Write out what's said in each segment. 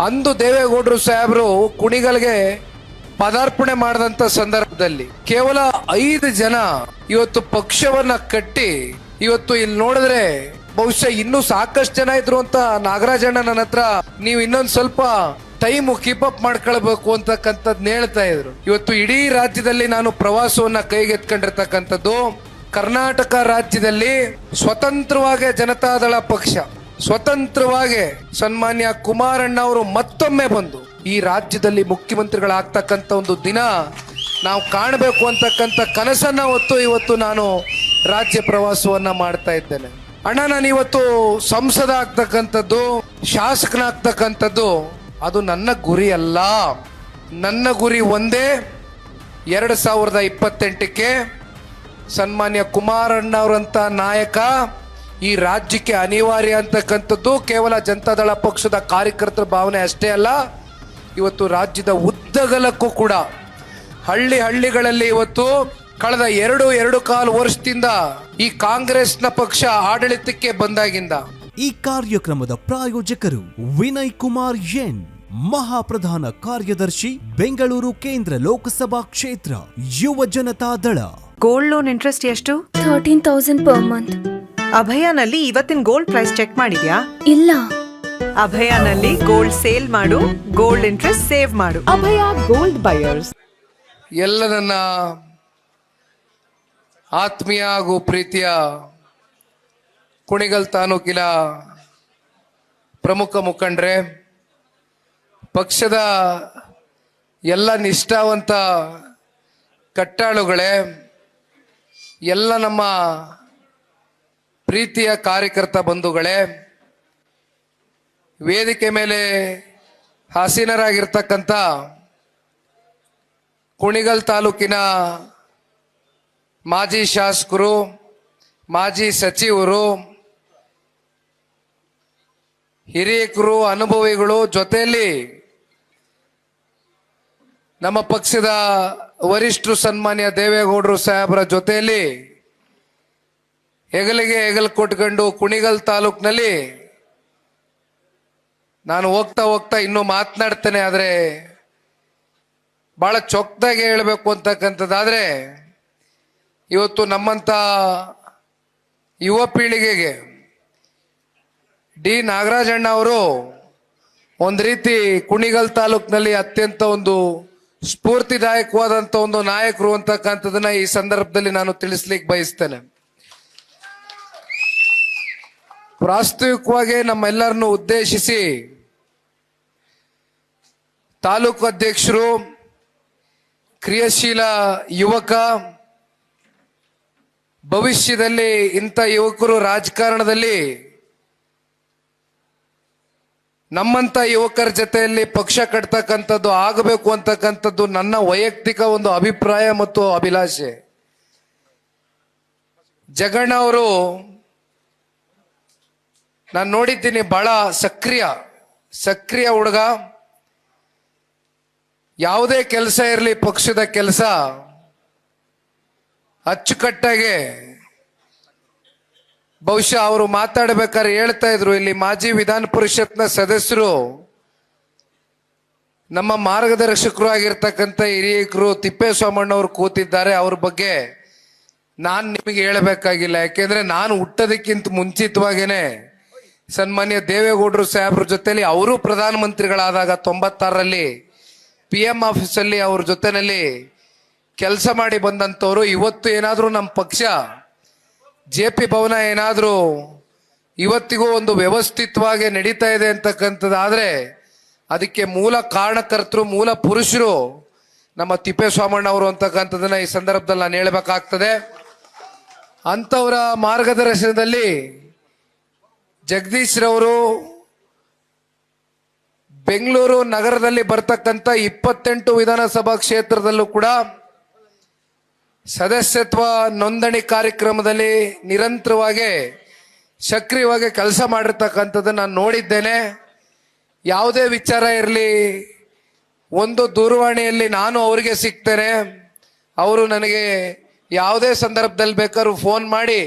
ಅಂದು ದೇವೇಗೌಡರು ಸಾಹೇಬರು ಕುಣಿಗಲ್ಗೆ ಪದಾರ್ಪಣೆ ಮಾಡಿದಂತ ಸಂದರ್ಭದಲ್ಲಿ ಕೇವಲ ಐದು ಜನ ಇವತ್ತು ಪಕ್ಷವನ್ನ ಕಟ್ಟಿ ಇವತ್ತು ಇಲ್ಲಿ ನೋಡಿದ್ರೆ ಬಹುಶಃ ಇನ್ನೂ ಸಾಕಷ್ಟು ಜನ ಇದ್ರು ಅಂತ ನಾಗರಾಜಣ್ಣ ನನ್ನ ಹತ್ರ ನೀವು ಇನ್ನೊಂದು ಸ್ವಲ್ಪ ಟೈಮ್ ಕೀಪ್ ಅಪ್ ಮಾಡ್ಕೊಳ್ಬೇಕು ಅಂತಕ್ಕಂಥದ್ದು ಹೇಳ್ತಾ ಇದ್ರು. ಇವತ್ತು ಇಡೀ ರಾಜ್ಯದಲ್ಲಿ ನಾನು ಪ್ರವಾಸವನ್ನ ಕೈಗೆತ್ಕೊಂಡಿರ್ತಕ್ಕಂಥದ್ದು ಕರ್ನಾಟಕ ರಾಜ್ಯದಲ್ಲಿ ಸ್ವತಂತ್ರವಾಗಿ ಜನತಾದಳ ಪಕ್ಷ. ಸ್ವತಂತ್ರವಾಗಿ ಸನ್ಮಾನ್ಯ ಕುಮಾರಣ್ಣ ಅವರು ಮತ್ತೊಮ್ಮೆ ಬಂದು ಈ ರಾಜ್ಯದಲ್ಲಿ ಮುಖ್ಯಮಂತ್ರಿಗಳಾಗ್ತಕ್ಕಂಥ ಒಂದು ದಿನ ನಾವು ಕಾಣಬೇಕು ಅಂತಕ್ಕಂಥ ಕನಸನ್ನ ಹೊತ್ತು ಇವತ್ತು ನಾನು ರಾಜ್ಯ ಪ್ರವಾಸವನ್ನ ಮಾಡ್ತಾ ಇದ್ದೇನೆ. ಅಣ್ಣ ನಾನು ಇವತ್ತು ಸಂಸದ ಆಗ್ತಕ್ಕಂಥದ್ದು, ಶಾಸಕನಾಗ್ತಕ್ಕಂಥದ್ದು, ಅದು ನನ್ನ ಗುರಿ ಅಲ್ಲ. ನನ್ನ ಗುರಿ ಒಂದೇ, ಎರಡು ಸಾವಿರದ ಇಪ್ಪತ್ತೆಂಟಕ್ಕೆ ಸನ್ಮಾನ್ಯ ಕುಮಾರಣ್ಣ ಅವರಂತ ನಾಯಕ ಈ ರಾಜ್ಯಕ್ಕೆ ಅನಿವಾರ್ಯ ಅಂತಕ್ಕಂಥದ್ದು ಕೇವಲ ಜನತಾದಳ ಪಕ್ಷದ ಕಾರ್ಯಕರ್ತರ ಭಾವನೆ ಅಷ್ಟೇ ಅಲ್ಲ ಇವತ್ತು ರಾಜ್ಯದ ಉದ್ದಗಲಕ್ಕೂ ಕೂಡ ಹಳ್ಳಿ ಹಳ್ಳಿಗಳಲ್ಲಿ ಇವತ್ತು ಕಳೆದ ಎರಡು ಎರಡು ಕಾಲು ವರ್ಷದಿಂದ ಈ ಕಾಂಗ್ರೆಸ್ನ ಪಕ್ಷ ಆಡಳಿತಕ್ಕೆ ಬಂದಾಗಿಂದ. ಈ ಕಾರ್ಯಕ್ರಮದ ಪ್ರಾಯೋಜಕರು ವಿನಯ್ ಕುಮಾರ್ ಎನ್ ಮಹಾಪ್ರಧಾನ ಕಾರ್ಯದರ್ಶಿ ಬೆಂಗಳೂರು ಕೇಂದ್ರ ಲೋಕಸಭಾ ಕ್ಷೇತ್ರ Yuva Janata Dal gold loan interest ಎಷ್ಟು? ಥರ್ಟೀನ್ ತೌಸಂಡ್ ಪರ್ ಮಂತ್ ಅಭಯನಲ್ಲಿ ಇವತ್ತಿನ ಗೋಲ್ಡ್ ಪ್ರೈಸ್ ಚೆಕ್ ಮಾಡಿದ್ಯಾ? ಇಲ್ಲ. ಅಭಯನಲ್ಲಿ ಗೋಲ್ಡ್ ಸೇಲ್ ಮಾಡು ಗೋಲ್ಡ್ ಇಂಟ್ರೆಸ್ಟ್ ಸೇವ್ ಮಾಡು. ಅಭಯ ಗೋಲ್ಡ್ ಬಯರ್ಸ್ ಎಲ್ಲ ನನ್ನ ಆತ್ಮೀಯ ಹಾಗೂ ಪ್ರೀತಿಯ ಕುಣಿಗಲ್ ತಾಲೂಕಿನ ಪ್ರಮುಖ ಮುಖಂಡ್ರೆ ಪಕ್ಷದ ಎಲ್ಲ ನಿಷ್ಠಾವಂತ ಕಟ್ಟಾಳುಗಳೇ ಎಲ್ಲ ನಮ್ಮ ಪ್ರೀತಿಯ ಕಾರ್ಯಕರ್ತ ಬಂಧುಗಳೇ, ವೇದಿಕೆ ಮೇಲೆ ಹಾಸೀನರಾಗಿರ್ತಕ್ಕಂಥ ಕುಣಿಗಲ್ ತಾಲೂಕಿನ ಮಾಜಿ ಶಾಸಕರು, ಮಾಜಿ ಸಚಿವರು, ಹಿರಿಯಕರು, ಅನುಭವಿಗಳು ಜೊತೆಯಲ್ಲಿ ನಮ್ಮ ಪಕ್ಷದ ವರಿಷ್ಠರು ಸನ್ಮಾನ್ಯ ದೇವೇಗೌಡರು ಸಾಹೇಬರ ಜೊತೆಯಲ್ಲಿ ಹೆಗಲಿಗೆ ಹೆಗಲು ಕೊಟ್ಕೊಂಡು ಕುಣಿಗಲ್ ತಾಲೂಕಿನಲ್ಲಿ ನಾನು ಹೋಗ್ತಾ ಹೋಗ್ತಾ ಇನ್ನೂ ಮಾತನಾಡ್ತೇನೆ, ಆದರೆ ಬಹಳ ಚೊಕ್ಕದಾಗಿ ಹೇಳಬೇಕು ಅಂತಕ್ಕಂಥದ್ದಾದರೆ ಇವತ್ತು ನಮ್ಮಂತ ಯುವ ಪೀಳಿಗೆಗೆ ಡಿ. ನಾಗರಾಜಣ್ಣ ಅವರು ಒಂದು ರೀತಿ ಕುಣಿಗಲ್ ತಾಲೂಕಿನಲ್ಲಿ ಅತ್ಯಂತ ಒಂದು ಸ್ಫೂರ್ತಿದಾಯಕವಾದಂತ ಒಂದು ನಾಯಕರು ಅಂತಕ್ಕಂಥದನ್ನ ಈ ಸಂದರ್ಭದಲ್ಲಿ ನಾನು ತಿಳಿಸ್ಲಿಕ್ಕೆ ಬಯಸ್ತೇನೆ. ಪ್ರಾಸ್ತಾವಿಕವಾಗಿ ನಮ್ಮೆಲ್ಲರನ್ನು ಉದ್ದೇಶಿಸಿ ತಾಲೂಕು ಅಧ್ಯಕ್ಷರು, ಕ್ರಿಯಾಶೀಲ ಯುವಕ, ಭವಿಷ್ಯದಲ್ಲಿ ಇಂಥ ಯುವಕರು ರಾಜಕಾರಣದಲ್ಲಿ ನಮ್ಮಂತ ಯುವಕರ ಜೊತೆಯಲ್ಲಿ ಪಕ್ಷ ಕಟ್ತಕ್ಕಂಥದ್ದು ಆಗಬೇಕು ಅಂತಕ್ಕಂಥದ್ದು ನನ್ನ ವೈಯಕ್ತಿಕ ಒಂದು ಅಭಿಪ್ರಾಯ ಮತ್ತು ಅಭಿಲಾಷೆ. ಜಗಣ್ಣ ಅವರು ನಾನು ನೋಡಿದ್ದೀನಿ ಬಹಳ ಸಕ್ರಿಯ ಸಕ್ರಿಯ ಹುಡುಗ. ಯಾವುದೇ ಕೆಲಸ ಇರಲಿ, ಪಕ್ಷದ ಕೆಲಸ, ಅಚ್ಚುಕಟ್ಟಾಗೆ. ಬಹುಶಃ ಅವರು ಮಾತಾಡಬೇಕಾದ್ರೆ ಹೇಳ್ತಾ ಇದ್ರು, ಇಲ್ಲಿ ಮಾಜಿ ವಿಧಾನ ಪರಿಷತ್ನ ಸದಸ್ಯರು, ನಮ್ಮ ಮಾರ್ಗದರ್ಶಕರು ಆಗಿರ್ತಕ್ಕಂಥ ಹಿರಿಯಕರು ತಿಪ್ಪೇಸ್ವಾಮಣ್ಣವರು ಕೂತಿದ್ದಾರೆ, ಅವ್ರ ಬಗ್ಗೆ ನಾನು ನಿಮಗೆ ಹೇಳಬೇಕಾಗಿಲ್ಲ. ಯಾಕೆಂದ್ರೆ ನಾನು ಹುಟ್ಟೋದಕ್ಕಿಂತ ಮುಂಚಿತವಾಗೇನೆ ಸನ್ಮಾನ್ಯ ದೇವೇಗೌಡರು ಸಾಹೇಬ್ರ ಜೊತೆಯಲ್ಲಿ ಅವರು ಪ್ರಧಾನಮಂತ್ರಿಗಳಾದಾಗ ತೊಂಬತ್ತಾರರಲ್ಲಿ ಪಿ ಎಂ ಆಫೀಸಲ್ಲಿ ಅವ್ರ ಜೊತೆಯಲ್ಲಿ ಕೆಲಸ ಮಾಡಿ ಬಂದಂಥವ್ರು. ಇವತ್ತು ಏನಾದರೂ ನಮ್ಮ ಪಕ್ಷ ಜೆ ಪಿ ಭವನ ಏನಾದರೂ ಇವತ್ತಿಗೂ ಒಂದು ವ್ಯವಸ್ಥಿತವಾಗಿ ನಡೀತಾ ಇದೆ ಅಂತಕ್ಕಂಥದ್ದಾದರೆ ಅದಕ್ಕೆ ಮೂಲ ಕಾರಣಕರ್ತರು, ಮೂಲ ಪುರುಷರು ನಮ್ಮ ತಿಪ್ಪೇಸ್ವಾಮಣ್ಣ ಅವರು ಅಂತಕ್ಕಂಥದ್ದನ್ನ ಈ ಸಂದರ್ಭದಲ್ಲಿ ನಾನು ಹೇಳಬೇಕಾಗ್ತದೆ. ಅಂಥವರ ಮಾರ್ಗದರ್ಶನದಲ್ಲಿ ಜಗದೀಶ್ ರವರು ಬೆಂಗಳೂರು ನಗರದಲ್ಲಿ ಬರ್ತಕ್ಕಂಥ ಇಪ್ಪತ್ತೆಂಟು ವಿಧಾನಸಭಾ ಕ್ಷೇತ್ರದಲ್ಲೂ ಕೂಡ ಸದಸ್ಯತ್ವ ನೋಂದಣಿ ಕಾರ್ಯಕ್ರಮದಲ್ಲಿ ನಿರಂತರವಾಗಿ ಸಕ್ರಿಯವಾಗಿ ಕೆಲಸ ಮಾಡಿರ್ತಕ್ಕಂಥದ್ದು ನಾನು ನೋಡಿದ್ದೇನೆ. ಯಾವುದೇ ವಿಚಾರ ಇರಲಿ, ಒಂದು ದೂರವಾಣಿಯಲ್ಲಿ ನಾನು ಅವರಿಗೆ ಸಿಗ್ತೇನೆ. ಅವರು ನನಗೆ ಯಾವುದೇ ಸಂದರ್ಭದಲ್ಲಿ ಬೇಕಾದ್ರೂ ಫೋನ್ ಮಾಡಿ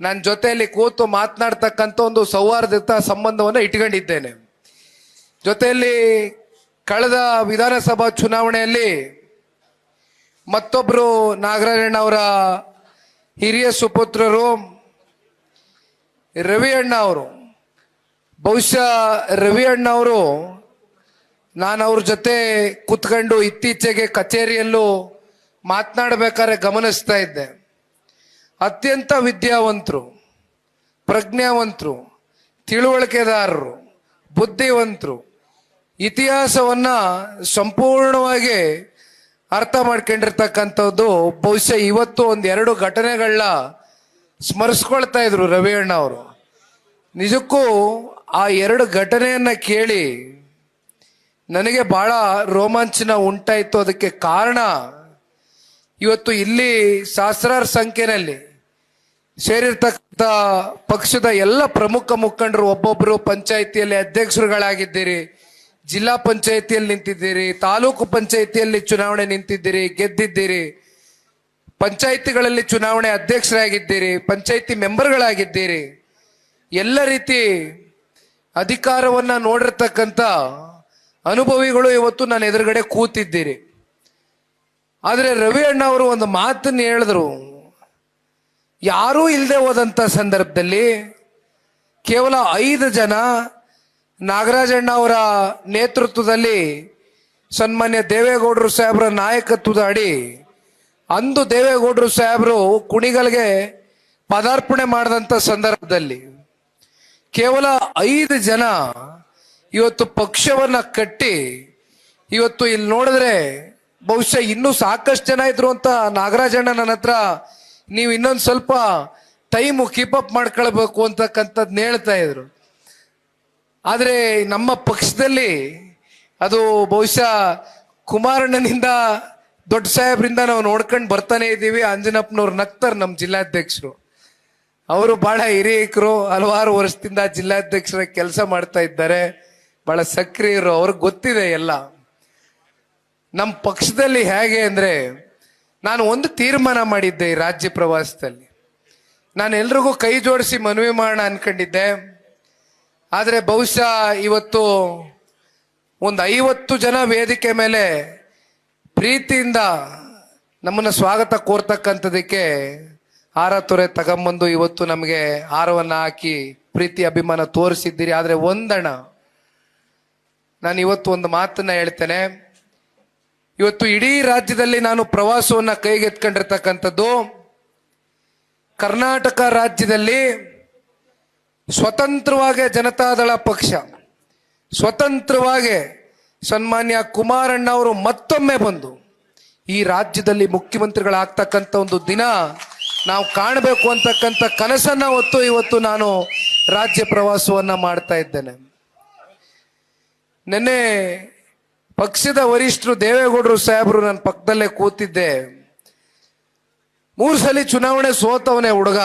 ನನ್ನ ಜೊತೆಯಲ್ಲಿ ಕೂತು ಮಾತನಾಡ್ತಕ್ಕಂಥ ಒಂದು ಸೌಹಾರ್ದತ ಸಂಬಂಧವನ್ನು ಇಟ್ಕೊಂಡಿದ್ದೇನೆ. ಜೊತೆಯಲ್ಲಿ ಕಳೆದ ವಿಧಾನಸಭಾ ಚುನಾವಣೆಯಲ್ಲಿ ಮತ್ತೊಬ್ಬರು ನಾಗರಾಜಣ್ಣ ಅವರ ಹಿರಿಯ ಸುಪುತ್ರರು ರವಿ ಅಣ್ಣ ಅವರು. ಬಹುಶಃ ರವಿ ಅಣ್ಣ ಅವರು ನಾನು ಅವ್ರ ಜೊತೆ ಕೂತ್ಕೊಂಡು ಇತ್ತೀಚೆಗೆ ಕಚೇರಿಯಲ್ಲೂ ಮಾತನಾಡಬೇಕಾದ್ರೆ ಗಮನಿಸ್ತಾ ಇದ್ದೆ. ಅತ್ಯಂತ ವಿದ್ಯಾವಂತರು, ಪ್ರಜ್ಞಾವಂತರು, ತಿಳುವಳಿಕೆದಾರರು, ಬುದ್ಧಿವಂತರು. ಇತಿಹಾಸವನ್ನ ಸಂಪೂರ್ಣವಾಗಿ ಅರ್ಥ ಮಾಡ್ಕೊಂಡಿರ್ತಕ್ಕಂಥದ್ದು ಬಹುಶಃ ಇವತ್ತು ಒಂದೆರಡು ಘಟನೆಗಳನ್ನ ಸ್ಮರಿಸ್ಕೊಳ್ತಾ ಇದ್ರು ರವಿ ಅಣ್ಣ ಅವರು. ನಿಜಕ್ಕೂ ಆ ಎರಡು ಘಟನೆಯನ್ನ ಕೇಳಿ ನನಗೆ ಬಹಳ ರೋಮಾಂಚನ ಉಂಟಾಯಿತು. ಅದಕ್ಕೆ ಕಾರಣ ಇವತ್ತು ಇಲ್ಲಿ ಸಹಸ್ರಾರು ಸಂಖ್ಯೆಯಲ್ಲಿ ಸೇರಿರ್ತಕ್ಕಂಥ ಪಕ್ಷದ ಎಲ್ಲ ಪ್ರಮುಖ ಮುಖಂಡರು ಒಬ್ಬೊಬ್ಬರು ಪಂಚಾಯಿತಿಯಲ್ಲಿ ಅಧ್ಯಕ್ಷರುಗಳಾಗಿದ್ದೀರಿ, ಜಿಲ್ಲಾ ಪಂಚಾಯಿತಿಯಲ್ಲಿ ನಿಂತಿದ್ದೀರಿ, ತಾಲೂಕು ಪಂಚಾಯಿತಿಯಲ್ಲಿ ಚುನಾವಣೆ ನಿಂತಿದ್ದೀರಿ, ಗೆದ್ದಿದ್ದೀರಿ, ಪಂಚಾಯಿತಿಗಳಲ್ಲಿ ಚುನಾವಣೆ ಅಧ್ಯಕ್ಷರಾಗಿದ್ದೀರಿ, ಪಂಚಾಯಿತಿ ಮೆಂಬರ್ಗಳಾಗಿದ್ದೀರಿ. ಎಲ್ಲ ರೀತಿ ಅಧಿಕಾರವನ್ನ ನೋಡಿರ್ತಕ್ಕಂಥ ಅನುಭವಿಗಳು ಇವತ್ತು ನಾನು ಎದುರುಗಡೆ ಕೂತಿದ್ದೀರಿ. ಆದರೆ ರವಿ ಅಣ್ಣ ಅವರು ಒಂದು ಮಾತನ್ನು ಹೇಳಿದ್ರು. ಯಾರೂ ಇಲ್ಲದೆ ಹೋದಂಥ ಸಂದರ್ಭದಲ್ಲಿ ಕೇವಲ ಐದು ಜನ ನಾಗರಾಜಣ್ಣ ಅವರ ನೇತೃತ್ವದಲ್ಲಿ ಸನ್ಮಾನ್ಯ ದೇವೇಗೌಡರು ಸಾಹೇಬರ ನಾಯಕತ್ವದ ಅಡಿ ಅಂದು ದೇವೇಗೌಡರು ಸಾಹೇಬರು ಕುಣಿಗಲ್ಗೆ ಪದಾರ್ಪಣೆ ಮಾಡಿದಂಥ ಸಂದರ್ಭದಲ್ಲಿ ಕೇವಲ ಐದು ಜನ ಇವತ್ತು ಪಕ್ಷವನ್ನ ಕಟ್ಟಿ ಇವತ್ತು ಇಲ್ಲಿ ನೋಡಿದ್ರೆ ಬಹುಶಃ ಇನ್ನೂ ಸಾಕಷ್ಟು ಜನ ಇದ್ರು ಅಂತ ನಾಗರಾಜಣ್ಣ ನನ್ನ ಹತ್ರ, ನೀವು ಇನ್ನೊಂದು ಸ್ವಲ್ಪ ಟೈಮು ಕೀಪ್ ಅಪ್ ಮಾಡ್ಕೊಳ್ಬೇಕು ಅಂತಕ್ಕಂಥದ್ನ ಹೇಳ್ತಾ ಇದ್ರು. ಆದರೆ ನಮ್ಮ ಪಕ್ಷದಲ್ಲಿ ಅದು ಬಹುಶಃ ಕುಮಾರಣ್ಣನಿಂದ ದೊಡ್ಡ ಸಾಹೇಬ್ರಿಂದ ನಾವು ನೋಡ್ಕೊಂಡು ಬರ್ತಾನೆ ಇದ್ದೀವಿ. ಅಂಜನಪ್ಪನವ್ರು ನಗ್ತಾರೆ ನಮ್ಮ ಜಿಲ್ಲಾಧ್ಯಕ್ಷರು. ಅವರು ಬಹಳ ಹಿರಿಯಕರು, ಹಲವಾರು ವರ್ಷದಿಂದ ಜಿಲ್ಲಾಧ್ಯಕ್ಷರ ಕೆಲಸ ಮಾಡ್ತಾ ಇದ್ದಾರೆ. ಬಹಳ ಸಕ್ರಿಯರು, ಅವ್ರಿಗೆ ಗೊತ್ತಿದೆ ಎಲ್ಲ. ನಮ್ಮ ಪಕ್ಷದಲ್ಲಿ ಹೇಗೆ ಅಂದರೆ, ನಾನು ಒಂದು ತೀರ್ಮಾನ ಮಾಡಿದ್ದೆ ಈ ರಾಜ್ಯ ಪ್ರವಾಸದಲ್ಲಿ. ನಾನು ಎಲ್ರಿಗೂ ಕೈ ಜೋಡಿಸಿ ಮನವಿ ಮಾಡೋಣ ಅನ್ಕೊಂಡಿದ್ದೆ. ಆದರೆ ಬಹುಶಃ ಇವತ್ತು ಒಂದು ಐವತ್ತು ಜನ ವೇದಿಕೆ ಮೇಲೆ ಪ್ರೀತಿಯಿಂದ ನಮ್ಮನ್ನು ಸ್ವಾಗತ ಕೋರ್ತಕ್ಕಂಥದಕ್ಕೆ ಹಾರ ತೊರೆ ತಗೊಂಬಂದು ಇವತ್ತು ನಮಗೆ ಹಾರವನ್ನು ಹಾಕಿ ಪ್ರೀತಿ, ಅಭಿಮಾನ ತೋರಿಸಿದ್ದೀರಿ. ಆದರೆ ಒಂದಣ, ನಾನು ಇವತ್ತು ಒಂದು ಮಾತನ್ನ ಹೇಳ್ತೇನೆ. ಇವತ್ತು ಇಡೀ ರಾಜ್ಯದಲ್ಲಿ ನಾನು ಪ್ರವಾಸವನ್ನ ಕೈಗೆತ್ಕೊಂಡಿರ್ತಕ್ಕಂಥದ್ದು ಕರ್ನಾಟಕ ರಾಜ್ಯದಲ್ಲಿ ಸ್ವತಂತ್ರವಾಗಿ ಜನತಾದಳ ಪಕ್ಷ, ಸ್ವತಂತ್ರವಾಗಿ ಸನ್ಮಾನ್ಯ ಕುಮಾರಣ್ಣ ಅವರು ಮತ್ತೊಮ್ಮೆ ಬಂದು ಈ ರಾಜ್ಯದಲ್ಲಿ ಮುಖ್ಯಮಂತ್ರಿಗಳಾಗ್ತಕ್ಕಂಥ ಒಂದು ದಿನ ನಾವು ಕಾಣಬೇಕು ಅಂತಕ್ಕಂಥ ಕನಸನ್ನ ಹೊತ್ತು ಇವತ್ತು ನಾನು ರಾಜ್ಯ ಪ್ರವಾಸವನ್ನ ಮಾಡ್ತಾ ಇದ್ದೇನೆ. ನಿನ್ನೆ ಪಕ್ಷದ ವರಿಷ್ಠರು ದೇವೇಗೌಡರು ಸಾಹೇಬರು ನನ್ನ ಪಕ್ಕದಲ್ಲೇ ಕೂತಿದ್ದೆ. ಮೂರು ಸಲ ಚುನಾವಣೆ ಸೋತವನೇ ಹುಡುಗ.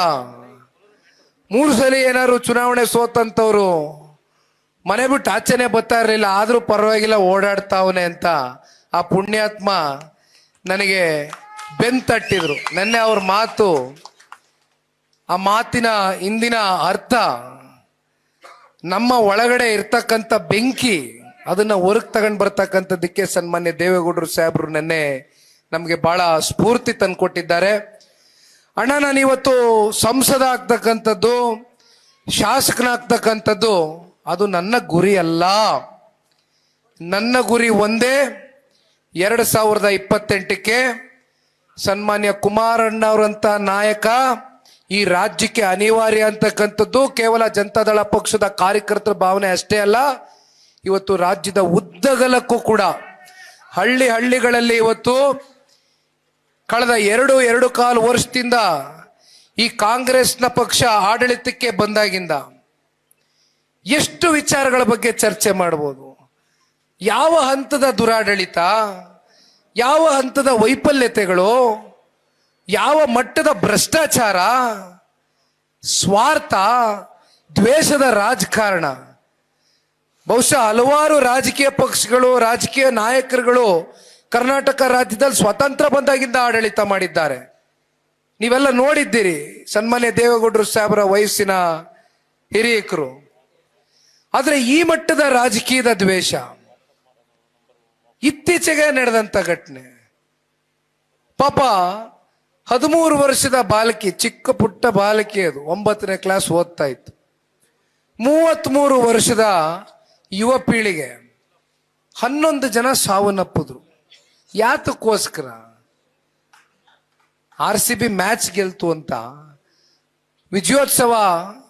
ಮೂರು ಸಲ ಏನಾದ್ರು ಚುನಾವಣೆ ಸೋತಂತವ್ರು. ಮನೆ ಬಿಟ್ಟು ಆಚೆನೆ ಬರ್ತಾ ಇರಲಿಲ್ಲ, ಆದರೂ ಪರವಾಗಿಲ್ಲ ಓಡಾಡ್ತಾವನೆ ಅಂತ ಆ ಪುಣ್ಯಾತ್ಮ ನನಗೆ ಬೆನ್ ತಟ್ಟಿದ್ರು. ನೆನ್ನೆ ಅವ್ರ ಮಾತು, ಆ ಮಾತಿನ ಹಿಂದಿನ ಅರ್ಥ ನಮ್ಮ ಒಳಗಡೆ ಇರ್ತಕ್ಕಂಥ ಬೆಂಕಿ ಅದನ್ನ ಹೊರಗ್ ತಗೊಂಡ್ ಬರ್ತಕ್ಕಂಥದ್ದಕ್ಕೆ ಸನ್ಮಾನ್ಯ ದೇವೇಗೌಡರು ಸಾಹೇಬ್ರು ನೆನ್ನೆ ನಮಗೆ ಬಹಳ ಸ್ಫೂರ್ತಿ ತಂದ್ಕೊಟ್ಟಿದ್ದಾರೆ ಅಣ್ಣ, ನಾನು ಇವತ್ತು ಸಂಸದ ಆಗ್ತಕ್ಕಂಥದ್ದು, ಶಾಸಕನಾಗ್ತಕ್ಕಂಥದ್ದು, ಅದು ನನ್ನ ಗುರಿ ಅಲ್ಲ. ನನ್ನ ಗುರಿ ಒಂದೇ, ಎರಡು ಸಾವಿರದ ಇಪ್ಪತ್ತೆಂಟಕ್ಕೆ ಸನ್ಮಾನ್ಯ ಕುಮಾರಣ್ಣ ಅವರಂತ ನಾಯಕ ಈ ರಾಜ್ಯಕ್ಕೆ ಅನಿವಾರ್ಯ ಅಂತಕ್ಕಂಥದ್ದು ಕೇವಲ ಜನತಾದಳ ಪಕ್ಷದ ಕಾರ್ಯಕರ್ತರ ಭಾವನೆ ಅಷ್ಟೇ ಅಲ್ಲ ಇವತ್ತು ರಾಜ್ಯದ ಉದ್ದಗಲಕ್ಕೂ ಕೂಡ ಹಳ್ಳಿ ಹಳ್ಳಿಗಳಲ್ಲಿ ಇವತ್ತು ಕಳೆದ ಎರಡು ಎರಡು ಕಾಲು ವರ್ಷದಿಂದ ಈ ಕಾಂಗ್ರೆಸ್ನ ಪಕ್ಷ ಆಡಳಿತಕ್ಕೆ ಬಂದಾಗಿಂದ ಎಷ್ಟು ವಿಚಾರಗಳ ಬಗ್ಗೆ ಚರ್ಚೆ ಮಾಡ್ಬೋದು? ಯಾವ ಹಂತದ ದುರಾಡಳಿತ? ಯಾವ ಹಂತದ ವೈಫಲ್ಯತೆಗಳು? ಯಾವ ಮಟ್ಟದ ಭ್ರಷ್ಟಾಚಾರ? ಸ್ವಾರ್ಥ? ದ್ವೇಷದ ರಾಜಕಾರಣ? ಬಹುಶಃ ಹಲವಾರು ರಾಜಕೀಯ ಪಕ್ಷಗಳು, ರಾಜಕೀಯ ನಾಯಕರುಗಳು ಕರ್ನಾಟಕ ರಾಜ್ಯದಲ್ಲಿ ಸ್ವತಂತ್ರ ಬಂದಾಗಿಂದ ಆಡಳಿತ ಮಾಡಿದ್ದಾರೆ. ನೀವೆಲ್ಲ ನೋಡಿದ್ದೀರಿ ಸನ್ಮಾನ್ಯ ದೇವೇಗೌಡರು ಸಾಹೇಬರ ವಯಸ್ಸಿನ ಹಿರಿಯಕರು. ಆದರೆ ಈ ಮಟ್ಟದ ರಾಜಕೀಯದ ದ್ವೇಷ ಇತ್ತೀಚೆಗೆ ನಡೆದಂತ ಘಟನೆ. ಪಾಪ ಹದಿಮೂರು ವರ್ಷದ ಬಾಲಕಿ, ಚಿಕ್ಕ ಪುಟ್ಟ ಬಾಲಕಿ ಅದು, ಒಂಬತ್ತನೇ ಕ್ಲಾಸ್ ಓದ್ತಾ ಇತ್ತು. ಮೂವತ್ತ್ಮೂರು ವರ್ಷದ ಯುವ ಪೀಳಿಗೆ ಹನ್ನೊಂದು ಜನ ಸಾವನ್ನಪ್ಪಿದ್ರು. ಯಾತಕ್ಕೋಸ್ಕರ? ಆರ್ ಸಿ ಬಿ ಮ್ಯಾಚ್ ಗೆಲ್ತು ಅಂತ, ವಿಜಯೋತ್ಸವ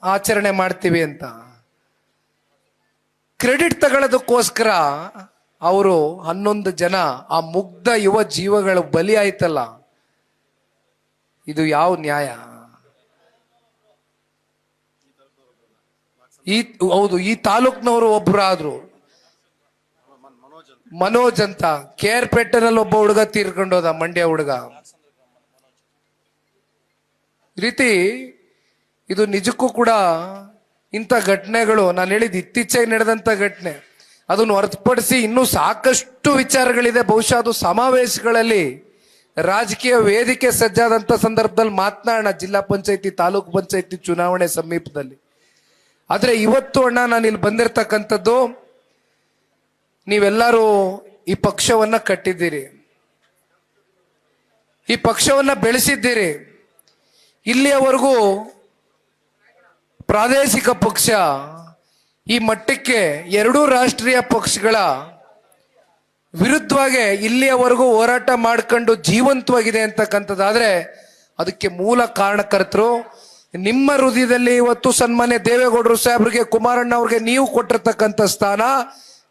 ಆಚರಣೆ ಮಾಡ್ತೀವಿ ಅಂತ. ಕ್ರೆಡಿಟ್ ತಗೊಳ್ಳೋದಕ್ಕೋಸ್ಕರ ಅವರು ಹನ್ನೊಂದು ಜನ ಆ ಮುಗ್ಧ ಯುವ ಜೀವಗಳು ಬಲಿ ಆಯ್ತಲ್ಲ. ಇದು ಯಾವ ನ್ಯಾಯ? ಈ, ಹೌದು, ಈ ತಾಲೂಕ್ನವರು ಒಬ್ರು ಆದ್ರು ಮನೋಜ್ ಅಂತ. ಕೆ ಆರ್ ಪೇಟೆನಲ್ಲಿ ಒಬ್ಬ ಹುಡುಗ ತೀರ್ಕೊಂಡೋದ ಮಂಡ್ಯ ಹುಡುಗ. ರೀತಿ, ಇದು ನಿಜಕ್ಕೂ ಕೂಡ ಇಂಥ ಘಟನೆಗಳು, ನಾನು ಹೇಳಿದ ಇತ್ತೀಚೆಗೆ ನಡೆದಂತ ಘಟನೆ, ಅದನ್ನು ಹೊರತುಪಡಿಸಿ ಇನ್ನೂ ಸಾಕಷ್ಟು ವಿಚಾರಗಳಿದೆ. ಬಹುಶಃ ಅದು ಸಮಾವೇಶಗಳಲ್ಲಿ ರಾಜಕೀಯ ವೇದಿಕೆ ಸಜ್ಜಾದಂತ ಸಂದರ್ಭದಲ್ಲಿ ಮಾತನಾಡೋಣ. ಜಿಲ್ಲಾ ಪಂಚಾಯತಿ, ತಾಲೂಕು ಪಂಚಾಯತಿ ಚುನಾವಣೆ ಸಮೀಪದಲ್ಲಿ. ಆದ್ರೆ ಇವತ್ತು ಅಣ್ಣ, ನಾನು ಇಲ್ಲಿ ಬಂದಿರತಕ್ಕಂಥದ್ದು, ನೀವೆಲ್ಲರೂ ಈ ಪಕ್ಷವನ್ನ ಕಟ್ಟಿದ್ದೀರಿ. ಈ ಪಕ್ಷವನ್ನ ಬೆಳೆಸಿದ್ದೀರಿ. ಇಲ್ಲಿಯವರೆಗೂ ಪ್ರಾದೇಶಿಕ ಪಕ್ಷ, ಈ ಮಟ್ಟಕ್ಕೆ ಎರಡೂ ರಾಷ್ಟ್ರೀಯ ಪಕ್ಷಗಳ ವಿರುದ್ಧವಾಗಿ ಇಲ್ಲಿಯವರೆಗೂ ಹೋರಾಟ ಮಾಡ್ಕೊಂಡು ಜೀವಂತವಾಗಿದೆ ಅಂತಕ್ಕಂಥದ್ದಾದರೆ, ಅದಕ್ಕೆ ಮೂಲ ಕಾರಣಕರ್ತರು ನಿಮ್ಮ ಹೃದಯದಲ್ಲಿ ಇವತ್ತು ಸನ್ಮಾನ್ಯ ದೇವೇಗೌಡರು ಸಾಹೇಬ್ರಿಗೆ, ಕುಮಾರಣ್ಣ ಅವ್ರಿಗೆ ನೀವು ಕೊಟ್ಟಿರ್ತಕ್ಕಂಥ ಸ್ಥಾನ,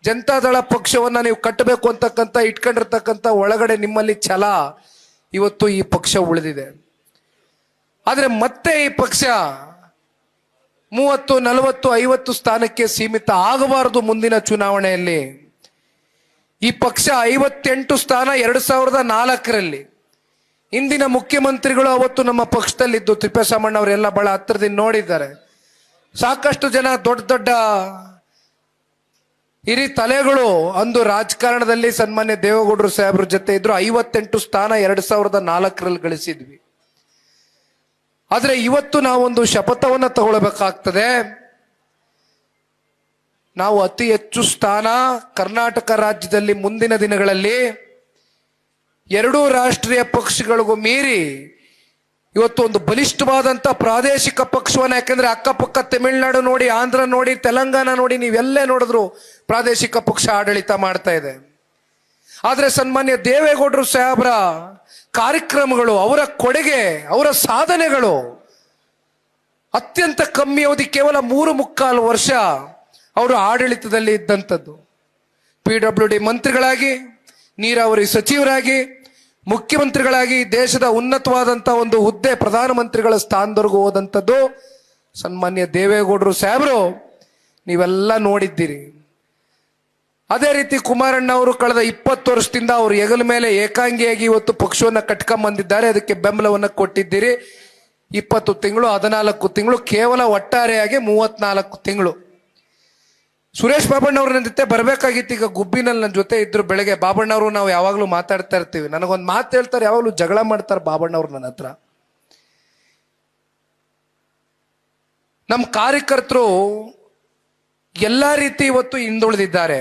ಜನತಾದಳ ಪಕ್ಷವನ್ನ ನೀವು ಕಟ್ಟಬೇಕು ಅಂತಕ್ಕಂಥ, ಇಟ್ಕೊಂಡಿರ್ತಕ್ಕಂಥ ಒಳಗಡೆ ನಿಮ್ಮಲ್ಲಿ ಛಲ ಇವತ್ತು ಈ ಪಕ್ಷ ಉಳಿದಿದೆ. ಆದ್ರೆ ಮತ್ತೆ ಈ ಪಕ್ಷ ಮೂವತ್ತು, ನಲವತ್ತು, ಐವತ್ತು ಸ್ಥಾನಕ್ಕೆ ಸೀಮಿತ ಆಗಬಾರದು ಮುಂದಿನ ಚುನಾವಣೆಯಲ್ಲಿ. ಈ ಪಕ್ಷ ಐವತ್ತೆಂಟು ಸ್ಥಾನ ಎರಡು ಸಾವಿರದ ನಾಲ್ಕರಲ್ಲಿ. ಇಂದಿನ ಮುಖ್ಯಮಂತ್ರಿಗಳು ಅವತ್ತು ನಮ್ಮ ಪಕ್ಷದಲ್ಲಿದ್ದು ತಿಪ್ಪೇಸ್ವಾಮಣ್ಣ ಅವರೆಲ್ಲ ಬಹಳ ಹತ್ತಿರದಿಂದ ನೋಡಿದ್ದಾರೆ. ಸಾಕಷ್ಟು ಜನ ದೊಡ್ಡ ದೊಡ್ಡ ಹಿರಿ ತಲೆಗಳು ಅಂದು ರಾಜಕಾರಣದಲ್ಲಿ ಸನ್ಮಾನ್ಯ ದೇವೇಗೌಡರು ಸಾಹೇಬ್ರ ಜೊತೆ ಇದ್ರು ಐವತ್ತೆಂಟು ಸ್ಥಾನ ಎರಡ್ ಸಾವಿರದ ನಾಲ್ಕರಲ್ಲಿ ಗಳಿಸಿದ್ವಿ. ಆದ್ರೆ ಇವತ್ತು ನಾವೊಂದು ಶಪಥವನ್ನ ತಗೊಳ್ಬೇಕಾಗ್ತದೆ. ನಾವು ಅತಿ ಹೆಚ್ಚು ಸ್ಥಾನ ಕರ್ನಾಟಕ ರಾಜ್ಯದಲ್ಲಿ ಮುಂದಿನ ದಿನಗಳಲ್ಲಿ ಎರಡೂ ರಾಷ್ಟ್ರೀಯ ಪಕ್ಷಗಳಿಗೂ ಮೀರಿ ಇವತ್ತು ಒಂದು ಬಲಿಷ್ಠವಾದಂತ ಪ್ರಾದೇಶಿಕ ಪಕ್ಷವನ್ನ, ಯಾಕಂದ್ರೆ ಅಕ್ಕಪಕ್ಕ ತಮಿಳುನಾಡು ನೋಡಿ, ಆಂಧ್ರ ನೋಡಿ, ತೆಲಂಗಾಣ ನೋಡಿ, ನೀವೆಲ್ಲೇ ನೋಡಿದ್ರು ಪ್ರಾದೇಶಿಕ ಪಕ್ಷ ಆಡಳಿತ ಮಾಡ್ತಾ ಇದೆ. ಆದರೆ ಸನ್ಮಾನ್ಯ ದೇವೇಗೌಡರು ಸಾಹೇಬ್ರ ಕಾರ್ಯಕ್ರಮಗಳು, ಅವರ ಕೊಡುಗೆ, ಅವರ ಸಾಧನೆಗಳು ಅತ್ಯಂತ ಕಮ್ಮಿ ಅವಧಿ ಕೇವಲ ಮೂರು ಮುಕ್ಕಾಲು ವರ್ಷ ಅವರು ಆಡಳಿತದಲ್ಲಿ ಇದ್ದಂಥದ್ದು. ಪಿ ಡಬ್ಲ್ಯೂ ಡಿ ಮಂತ್ರಿಗಳಾಗಿ, ನೀರಾವರಿ ಸಚಿವರಾಗಿ ಮುಖ್ಯಮಂತ್ರಿಗಳಾಗಿ ದೇಶದ ಉನ್ನತವಾದಂಥ ಒಂದು ಹುದ್ದೆ ಪ್ರಧಾನಮಂತ್ರಿಗಳ ಸ್ಥಾನದವರೆಗೂ ಹೋದಂಥದ್ದು ಸನ್ಮಾನ್ಯ ದೇವೇಗೌಡರು ಸಾಹೇಬರು. ನೀವೆಲ್ಲ ನೋಡಿದ್ದೀರಿ. ಅದೇ ರೀತಿ ಕುಮಾರಣ್ಣ ಅವರು ಕಳೆದ ಇಪ್ಪತ್ತು ವರ್ಷದಿಂದ ಅವರು ಹೆಗಲ ಮೇಲೆ ಏಕಾಂಗಿಯಾಗಿ ಇವತ್ತು ಪಕ್ಷವನ್ನು ಕಟ್ಕೊಂಬಂದಿದ್ದಾರೆ. ಅದಕ್ಕೆ ಬೆಂಬಲವನ್ನು ಕೊಟ್ಟಿದ್ದೀರಿ. ಇಪ್ಪತ್ತು ತಿಂಗಳು, ಹದಿನಾಲ್ಕು ತಿಂಗಳು, ಕೇವಲ ಒಟ್ಟಾರೆಯಾಗಿ ಮೂವತ್ನಾಲ್ಕು ತಿಂಗಳು. ಸುರೇಶ್ ಬಾಬಣ್ಣ ಅವ್ರ ನನ್ನ ಜೊತೆ ಬರ್ಬೇಕಾಗಿತ್ತು, ಈಗ ಗುಬ್ಬಿನಲ್ಲಿ ನನ್ನ ಜೊತೆ ಇದ್ರು ಬೆಳಗ್ಗೆ. ಬಾಬಣ್ಣವರು ನಾವು ಯಾವಾಗಲೂ ಮಾತಾಡ್ತಾ ಇರ್ತೀವಿ. ನನಗೊಂದು ಮಾತು ಹೇಳ್ತಾರೆ, ಯಾವಾಗಲೂ ಜಗಳ ಮಾಡ್ತಾರೆ ಬಾಬಣ್ಣ ಅವ್ರು ನನ್ನ ಹತ್ರ. ನಮ್ಮ ಕಾರ್ಯಕರ್ತರು ಎಲ್ಲ ರೀತಿ ಇವತ್ತು ಹಿಂದುಳಿದಿದ್ದಾರೆ.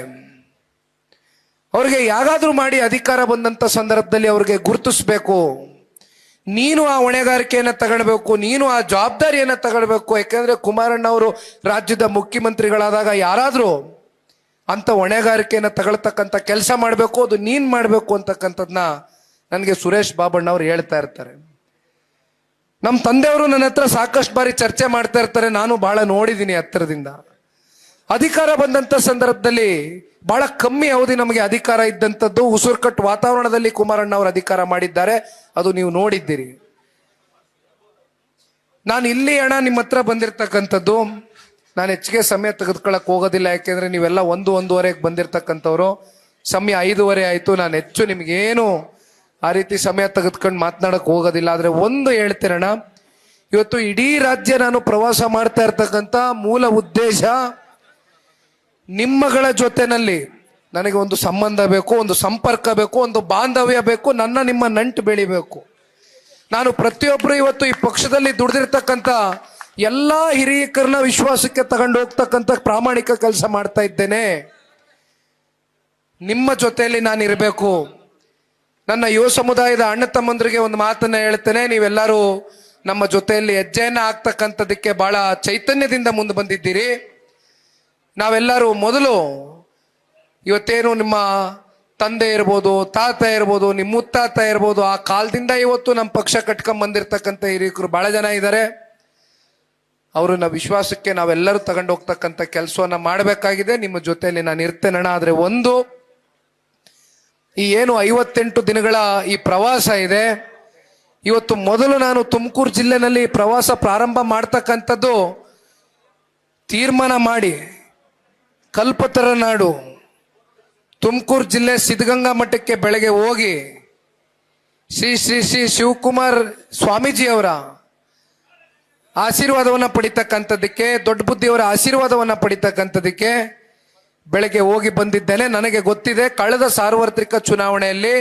ಅವ್ರಿಗೆ ಯಾಗಾದ್ರೂ ಮಾಡಿ ಅಧಿಕಾರ ಬಂದಂತ ಸಂದರ್ಭದಲ್ಲಿ ಅವ್ರಿಗೆ ಗುರುತಿಸ್ಬೇಕು. ನೀನು ಆ ಹೊಣೆಗಾರಿಕೆಯನ್ನ ತಗೊಳ್ಬೇಕು, ನೀನು ಆ ಜವಾಬ್ದಾರಿಯನ್ನ ತಗೊಳ್ಬೇಕು. ಯಾಕಂದ್ರೆ ಕುಮಾರಣ್ಣ ಅವರು ರಾಜ್ಯದ ಮುಖ್ಯಮಂತ್ರಿಗಳಾದಾಗ ಯಾರಾದರೂ ಅಂತ ಹೊಣೆಗಾರಿಕೆಯನ್ನು ತಗೊಳ್ತಕ್ಕಂಥ ಕೆಲಸ ಮಾಡಬೇಕು, ಅದು ನೀನ್ ಮಾಡಬೇಕು ಅಂತಕ್ಕಂಥದ್ನ ನನಗೆ ಸುರೇಶ್ ಬಾಬಣ್ಣ ಅವ್ರು ಹೇಳ್ತಾ ಇರ್ತಾರೆ. ನಮ್ಮ ತಂದೆಯವರು ನನ್ನ ಹತ್ರ ಸಾಕಷ್ಟು ಬಾರಿ ಚರ್ಚೆ ಮಾಡ್ತಾ ಇರ್ತಾರೆ, ನಾನು ಬಹಳ ನೋಡಿದ್ದೀನಿ ಹತ್ತಿರದಿಂದ. ಅಧಿಕಾರ ಬಂದಂತ ಸಂದರ್ಭದಲ್ಲಿ ಬಹಳ ಕಮ್ಮಿ ಅವಧಿ ನಮಗೆ ಅಧಿಕಾರ ಇದ್ದಂಥದ್ದು ಉಸುರುಕಟ್ಟು ವಾತಾವರಣದಲ್ಲಿ ಕುಮಾರಣ್ಣ ಅವರು ಅಧಿಕಾರ ಮಾಡಿದ್ದಾರೆ. ಅದು ನೀವು ನೋಡಿದ್ದೀರಿ. ನಾನು ಇಲ್ಲಿ ಅಣ್ಣ ನಿಮ್ಮ ಹತ್ರ ಬಂದಿರತಕ್ಕಂಥದ್ದು. ನಾನು ಹೆಚ್ಚಿಗೆ ಸಮಯ ತೆಗೆದುಕೊಳ್ಳಕ್ ಹೋಗೋದಿಲ್ಲ, ಯಾಕೆಂದ್ರೆ ನೀವೆಲ್ಲ ಒಂದು ಒಂದೂವರೆಗೆ ಬಂದಿರತಕ್ಕಂಥವ್ರು. ಸಮಯ ಐದೂವರೆ ಆಯಿತು, ನಾನು ಹೆಚ್ಚು ನಿಮಗೇನು ಆ ರೀತಿ ಸಮಯ ತೆಗೆದುಕೊಂಡು ಮಾತನಾಡಕ್ ಹೋಗೋದಿಲ್ಲ. ಆದರೆ ಒಂದು ಹೇಳ್ತೀರಣ್ಣ ಇವತ್ತು ಇಡೀ ರಾಜ್ಯ ನಾನು ಪ್ರವಾಸ ಮಾಡ್ತಾ ಇರ್ತಕ್ಕಂಥ ಮೂಲ ಉದ್ದೇಶ ನಿಮ್ಮಗಳ ಜೊತೆನಲ್ಲಿ ನನಗೆ ಒಂದು ಸಂಬಂಧ ಬೇಕು, ಒಂದು ಸಂಪರ್ಕ ಬೇಕು, ಒಂದು ಬಾಂಧವ್ಯ ಬೇಕು, ನನ್ನ ನಿಮ್ಮ ನಂಟು ಬೆಳಿಬೇಕು. ನಾನು ಪ್ರತಿಯೊಬ್ಬರು ಇವತ್ತು ಈ ಪಕ್ಷದಲ್ಲಿ ದುಡಿದಿರ್ತಕ್ಕಂಥ ಎಲ್ಲ ಹಿರಿಯಕರನ್ನ ವಿಶ್ವಾಸಕ್ಕೆ ತಗೊಂಡು ಹೋಗ್ತಕ್ಕಂಥ ಪ್ರಾಮಾಣಿಕ ಕೆಲಸ ಮಾಡ್ತಾ ಇದ್ದೇನೆ. ನಿಮ್ಮ ಜೊತೆಯಲ್ಲಿ ನಾನು ಇರಬೇಕು. ನನ್ನ ಯುವ ಸಮುದಾಯದ ಅಣ್ಣ ತಮ್ಮಂದ್ರಿಗೆ ಒಂದು ಮಾತನ್ನ ಹೇಳ್ತೇನೆ. ನೀವೆಲ್ಲರೂ ನಮ್ಮ ಜೊತೆಯಲ್ಲಿ ಹೆಜ್ಜೆಯನ್ನ ಹಾಕ್ತಕ್ಕಂಥದಕ್ಕೆ ಬಹಳ ಚೈತನ್ಯದಿಂದ ಮುಂದೆ ಬಂದಿದ್ದೀರಿ. ನಾವೆಲ್ಲರೂ ಮೊದಲು ಇವತ್ತೇನು ನಿಮ್ಮ ತಂದೆ ಇರ್ಬೋದು, ತಾತ ಇರ್ಬೋದು, ನಿಮ್ಮ ಮುತ್ತಾತ ಇರ್ಬೋದು, ಆ ಕಾಲದಿಂದ ಇವತ್ತು ನಮ್ಮ ಪಕ್ಷ ಕಟ್ಕೊಂಡ್ ಬಂದಿರತಕ್ಕಂಥ ಹಿರಿಯಕರು ಬಹಳ ಜನ ಇದ್ದಾರೆ ಅವ್ರನ್ನ ವಿಶ್ವಾಸಕ್ಕೆ ನಾವೆಲ್ಲರೂ ತಗೊಂಡು ಹೋಗ್ತಕ್ಕಂಥ ಕೆಲಸವನ್ನ ಮಾಡಬೇಕಾಗಿದೆ. ನಿಮ್ಮ ಜೊತೆಯಲ್ಲಿ ನಾನು ಇರ್ತೇನಣ್ಣ ಆದರೆ ಒಂದು, ಈ ಏನು ಐವತ್ತೆಂಟು ದಿನಗಳ ಈ ಪ್ರವಾಸ ಇದೆ. ಇವತ್ತು ಮೊದಲು ನಾನು ತುಮಕೂರು ಜಿಲ್ಲೆನಲ್ಲಿ ಪ್ರವಾಸ ಪ್ರಾರಂಭ ಮಾಡ್ತಕ್ಕಂಥದ್ದು ತೀರ್ಮಾನ ಮಾಡಿ ಕಲ್ಪತರ ನಾಡು ತುಮಕೂರು ಜಿಲ್ಲೆ ಸಿದ್ಧಗಂಗಾ ಮಠಕ್ಕೆ ಬೆಳಗ್ಗೆ ಹೋಗಿ ಶ್ರೀ ಶ್ರೀ ಶ್ರೀ ಶಿವಕುಮಾರ್ ಸ್ವಾಮೀಜಿಯವರ ಆಶೀರ್ವಾದವನ್ನ ಪಡಿತಕ್ಕಂಥದ್ದಕ್ಕೆ, ದೊಡ್ಡ ಬುದ್ಧಿಯವರ ಆಶೀರ್ವಾದವನ್ನ ಪಡಿತಕ್ಕಂಥದ್ದಕ್ಕೆ ಬೆಳಗ್ಗೆ ಹೋಗಿ ಬಂದಿದ್ದೇನೆ. ನನಗೆ ಗೊತ್ತಿದೆ, ಕಳೆದ ಸಾರ್ವತ್ರಿಕ ಚುನಾವಣೆಯಲ್ಲಿ